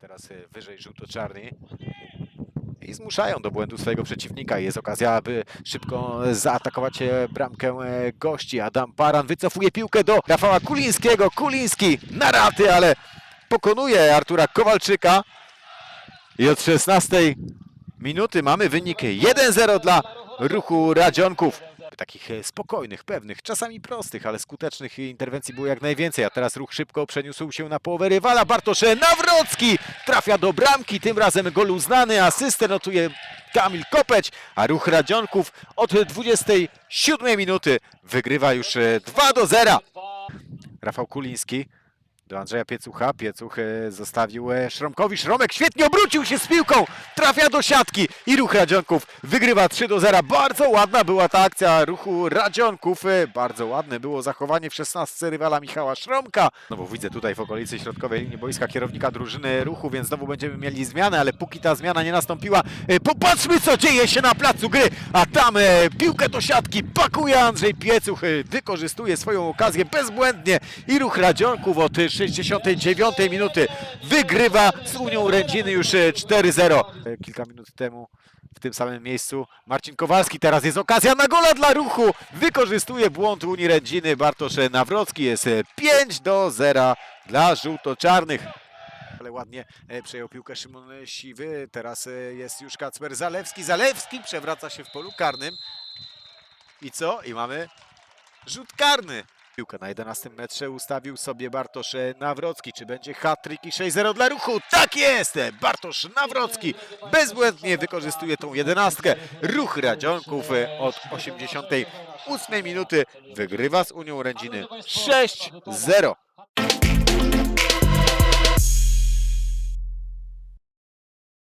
teraz e, wyżej żółto-czarni. I zmuszają do błędu swojego przeciwnika. Jest okazja, aby szybko zaatakować e, bramkę e, gości. Adam Paran wycofuje piłkę do Rafała Kulińskiego. Kuliński na raty, ale pokonuje Artura Kowalczyka. I od 16 minuty mamy wynik 1-0 dla ruchu Radzionków. Takich e, spokojnych, pewnych, czasami prostych, ale skutecznych interwencji było jak najwięcej. A teraz ruch szybko przeniósł się na połowę rywala. Bartosz Nawrocki trafia do bramki. Tym razem gol uznany. Asystę notuje Kamil Kopeć, a ruch Radzionków od 27 minuty wygrywa już e, 2 do 0. Rafał Kuliński do Andrzeja Piecucha. Piecuch e, zostawił e, Szromkowi. Szromek świetnie obrócił się z piłką. Trafia do siatki i ruch Radzionków wygrywa 3 do 0. Bardzo ładna była ta akcja ruchu Radzionków. E, Bardzo ładne było zachowanie w 16 rywala Michała Szromka. No bo widzę tutaj w okolicy środkowej linii boiska kierownika drużyny ruchu, więc znowu będziemy mieli zmianę, ale póki ta zmiana nie nastąpiła, popatrzmy co dzieje się na placu gry. A tam piłkę do siatki pakuje Andrzej Piecuch. Wykorzystuje swoją okazję bezbłędnie i ruch Radzionków od 69 minuty wygrywa z Unią Rędziny już e, 4-0. E, Kilka minut temu w tym samym miejscu Marcin Kowalski. Teraz jest okazja na gola dla ruchu. Wykorzystuje błąd Unii Rędziny. Bartosz Nawrocki jest e, 5 do 0 dla żółto-czarnych. Ale ładnie e, przejął piłkę Szymon Siwy. Teraz e, jest już Kacper Zalewski. Zalewski przewraca się w polu karnym. I co? I mamy rzut karny. Piłkę na 11 metrze ustawił sobie Bartosz e, Nawrocki. Czy będzie hat-trick i 6-0 dla ruchu? Tak jest! Bartosz Nawrocki bezbłędnie wykorzystuje tą jedenastkę. Ruch Radzionków e, od 88 minuty wygrywa z Unią Rędziny 6-0.